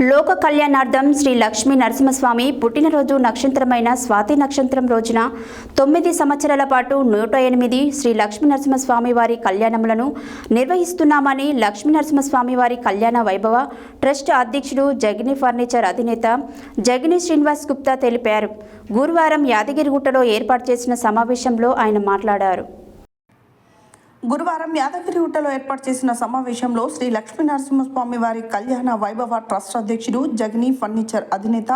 లోక కళ్యాణార్థం శ్రీ లక్ష్మీ నరసింహస్వామి పుట్టినరోజు నక్షత్రమైన స్వాతి నక్షత్రం రోజున తొమ్మిది సంవత్సరాల పాటు నూట ఎనిమిది శ్రీ లక్ష్మీ నరసింహస్వామి వారి కళ్యాణములను నిర్వహిస్తున్నామని లక్ష్మీ నరసింహస్వామి వారి కళ్యాణ వైభవ ట్రస్ట్ అధ్యక్షుడు జగిని ఫర్నిచర్ అధినేత జగిని శ్రీనివాస్ గుప్తా తెలిపారు. గురువారం యాదగిరిగుట్టలో ఏర్పాటు చేసిన సమావేశంలో ఆయన మాట్లాడారు. గురువారం యాదగిరిగుట్టలో ఏర్పాటు చేసిన సమావేశంలో శ్రీ లక్ష్మీ నరసింహస్వామి వారి కళ్యాణ వైభవ ట్రస్ట్ అధ్యక్షుడు జగని ఫర్నిచర్ అధినేత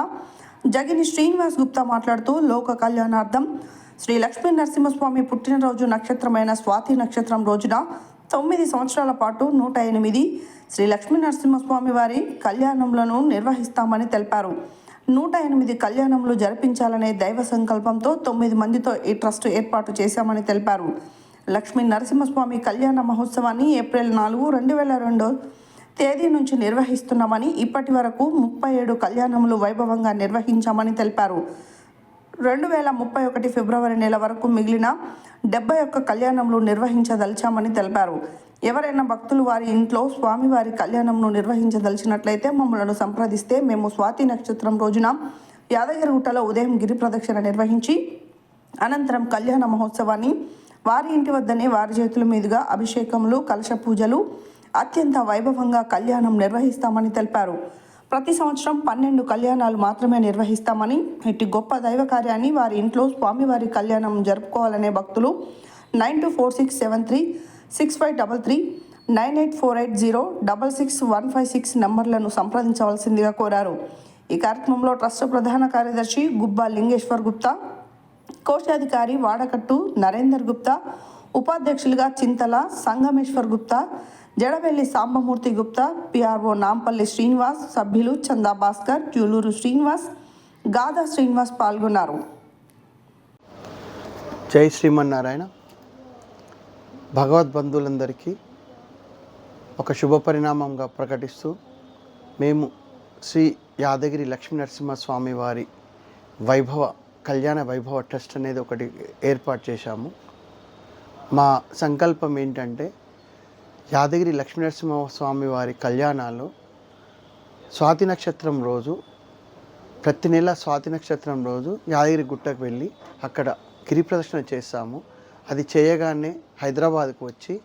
జగిని శ్రీనివాస్ గుప్తా మాట్లాడుతూ లోక కళ్యాణార్థం శ్రీ లక్ష్మీ నరసింహస్వామి పుట్టినరోజు నక్షత్రమైన స్వాతి నక్షత్రం రోజున తొమ్మిది సంవత్సరాల పాటు నూట ఎనిమిది శ్రీ లక్ష్మీ నరసింహస్వామి వారి కళ్యాణములను నిర్వహిస్తామని తెలిపారు. నూట ఎనిమిది కళ్యాణములు జరిపించాలనే దైవ సంకల్పంతో తొమ్మిది మందితో ఈ ట్రస్ట్ ఏర్పాటు చేశామని తెలిపారు. లక్ష్మీ నరసింహస్వామి కళ్యాణ మహోత్సవాన్ని ఏప్రిల్ నాలుగు రెండు వేల రెండు తేదీ నుంచి నిర్వహిస్తున్నామని ఇప్పటి వరకు ముప్పై ఏడు కళ్యాణములు వైభవంగా నిర్వహించామని తెలిపారు. రెండు వేల ముప్పై ఒకటి ఫిబ్రవరి నెల వరకు మిగిలిన డెబ్బై ఒక్క కళ్యాణములు నిర్వహించదలిచామని తెలిపారు. ఎవరైనా భక్తులు వారి ఇంట్లో స్వామివారి కళ్యాణంను నిర్వహించదలిచినట్లయితే మమ్మలను సంప్రదిస్తే మేము స్వాతి నక్షత్రం రోజున యాదగిరిగుట్టలో ఉదయం గిరి ప్రదక్షిణ నిర్వహించి అనంతరం కళ్యాణ మహోత్సవాన్ని వారి ఇంటి వద్దనే వారి చేతుల మీదుగా అభిషేకములు కలశ పూజలు అత్యంత వైభవంగా కళ్యాణం నిర్వహిస్తామని తెలిపారు. ప్రతి సంవత్సరం పన్నెండు కళ్యాణాలు మాత్రమే నిర్వహిస్తామని ఇట్టి గొప్ప దైవ కార్యాన్ని వారి ఇంట్లో స్వామివారి కళ్యాణం జరుపుకోవాలనే భక్తులు nine two four six seven three six five double three nine eight four eight zero double six one five six నంబర్లను సంప్రదించవలసిందిగా కోరారు. ఈ కార్యక్రమంలో ట్రస్ట్ ప్రధాన కార్యదర్శి గుబ్బా లింగేశ్వర్ గుప్తా కోశాధికారి వాడకట్టు నరేందర్ గుప్తా ఉపాధ్యక్షులుగా చింతల సంగమేశ్వర్ గుప్తా జడవెల్లి సాంబమూర్తి గుప్తా పిఆర్ఓ నాంపల్లి శ్రీనివాస్ సభ్యులు చందా భాస్కర్ జూలూరు శ్రీనివాస్ గాదా శ్రీనివాస్ పాల్గొన్నారు. జై శ్రీమన్నారాయణ. భగవద్బంధువులందరికీ ఒక శుభ పరిణామంగా ప్రకటిస్తూ మేము శ్రీ యాదగిరి లక్ష్మీ నరసింహస్వామి వారి వైభవ కళ్యాణ వైభవ ట్రస్ట్ అనేది ఒకటి ఏర్పాటు చేశాము. మా సంకల్పం ఏంటంటే యాదగిరి లక్ష్మీనరసింహస్వామి వారి కళ్యాణాలు స్వాతి నక్షత్రం రోజు ప్రతి నెల స్వాతి నక్షత్రం రోజు యాదగిరి గుట్టకు వెళ్ళి అక్కడ గిరి ప్రదక్షిణ చేస్తాము. అది చేయగానే హైదరాబాద్కు వచ్చి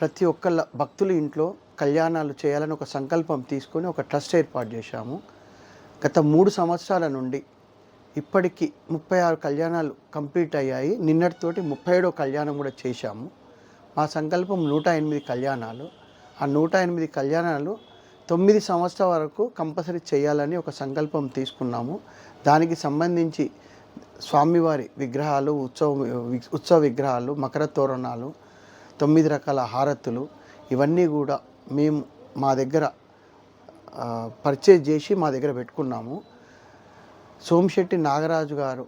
ప్రతి ఒక్క భక్తుల ఇంట్లో కళ్యాణాలు చేయాలని ఒక సంకల్పం తీసుకొని ఒక ట్రస్ట్ ఏర్పాటు చేశాము. గత మూడు సంవత్సరాల నుండి ఇప్పటికి ముప్పై ఆరు కళ్యాణాలు కంప్లీట్ అయ్యాయి. నిన్నటితోటి ముప్పై ఏడో కళ్యాణం కూడా చేశాము. మా సంకల్పం నూట ఎనిమిది కళ్యాణాలు. ఆ నూట ఎనిమిది కళ్యాణాలు తొమ్మిది సంవత్సరాల వరకు కంపల్సరీ చేయాలని ఒక సంకల్పం తీసుకున్నాము. దానికి సంబంధించి స్వామివారి విగ్రహాలు ఉత్సవ ఉత్సవ విగ్రహాలు మకర తోరణాలు తొమ్మిది రకాల హారతులు ఇవన్నీ కూడా మేము మా దగ్గర పర్చేజ్ చేసి మా దగ్గర పెట్టుకున్నాము. సోమశెట్టి నాగరాజు గారు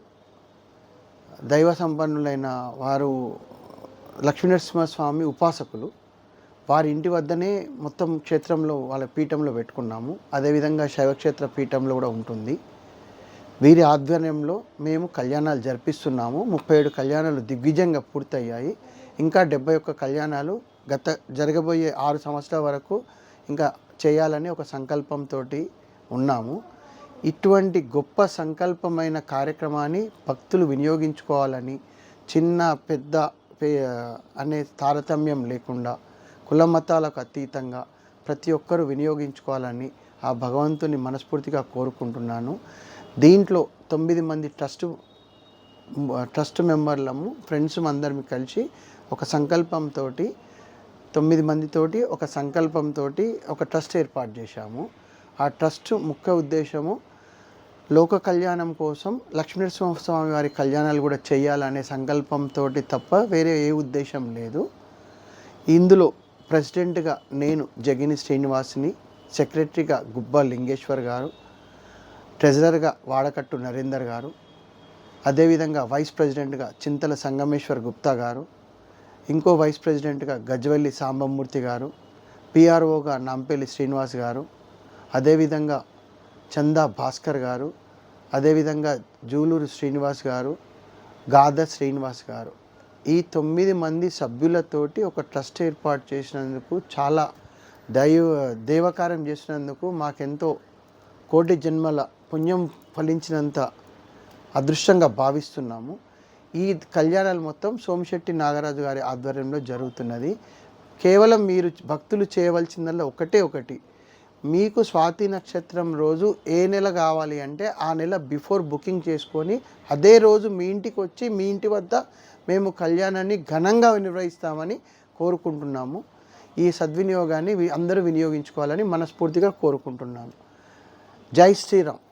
దైవ సంపన్నులైన వారు లక్ష్మీనరసింహస్వామి ఉపాసకులు. వారి ఇంటి వద్దనే మొత్తం క్షేత్రంలో వాళ్ళ పీఠంలో పెట్టుకున్నాము. అదేవిధంగా శైవక్షేత్ర పీఠంలో కూడా ఉంటుంది. వీరి ఆధ్వర్యంలో మేము కళ్యాణాలు జరిపిస్తున్నాము. ముప్పై ఏడు కళ్యాణాలు దిగ్విజయంగా పూర్తయ్యాయి. ఇంకా డెబ్బై ఒక్క కళ్యాణాలు గత జరగబోయే ఆరు సంవత్సరాల వరకు ఇంకా చేయాలని ఒక సంకల్పంతో ఉన్నాము. ఇటువంటి గొప్ప సంకల్పమైన కార్యక్రమాన్ని భక్తులు వినియోగించుకోవాలని చిన్న పెద్ద పే- అనే తారతమ్యం లేకుండా కుల మతాలకు అతీతంగా ప్రతి ఒక్కరూ వినియోగించుకోవాలని ఆ భగవంతుని మనస్ఫూర్తిగా కోరుకుంటున్నాను. దీంట్లో తొమ్మిది మంది ట్రస్ట్ ట్రస్ట్ మెంబర్లము ఫ్రెండ్స్ అందరం కలిసి ఒక సంకల్పంతో తొమ్మిది మందితోటి ఒక సంకల్పంతో ఒక ట్రస్ట్ ఏర్పాటు చేశాము. ఆ ట్రస్ట్ ముఖ్య ఉద్దేశము లోక కళ్యాణం కోసం లక్ష్మీనరసింహస్వామి వారి కళ్యాణాలు కూడా చేయాలనే సంకల్పంతో తప్ప వేరే ఏ ఉద్దేశం లేదు. ఇందులో ప్రెసిడెంట్గా నేను జగిని శ్రీనివాస్ని సెక్రటరీగా గుబ్బా లింగేశ్వర్ గారు ట్రెజరర్గా వాడకట్టు నరేందర్ గారు అదేవిధంగా వైస్ ప్రెసిడెంట్గా చింతల సంగమేశ్వర్ గుప్తా గారు ఇంకో వైస్ ప్రెసిడెంట్గా గజ్వెల్లి సాంబమూర్తి గారు పిఆర్ఓగా నాంపల్లి శ్రీనివాస్ గారు అదేవిధంగా చందా భాస్కర్ గారు అదేవిధంగా జూలూరు శ్రీనివాస్ గారు గాద శ్రీనివాస్ గారు. ఈ తొమ్మిది మంది సభ్యులతోటి ఒక ట్రస్ట్ ఏర్పాటు చేసినందుకు చాలా దైవ దేవకార్యం చేసినందుకు మాకెంతో కోటి జన్మల పుణ్యం ఫలించినంత అదృష్టంగా భావిస్తున్నాము. ఈ కళ్యాణాలు మొత్తం సోమశెట్టి నాగరాజు గారి ఆధ్వర్యంలో జరుగుతున్నది. కేవలం మీరు భక్తులు చేయవలసిందల్లా ఒకటే ఒకటి. మీకు స్వాతి నక్షత్రం రోజు ఏ నెల కావాలి అంటే ఆ నెల బిఫోర్ బుకింగ్ చేసుకొని అదే రోజు మీ ఇంటికి వచ్చి మీ ఇంటి వద్ద మేము కళ్యాణాన్ని ఘనంగా నిర్వహిస్తామని కోరుకుంటున్నాము. ఈ సద్వినియోగాన్ని అందరూ వినియోగించుకోవాలని మనస్ఫూర్తిగా కోరుకుంటున్నాను జై శ్రీరామ్.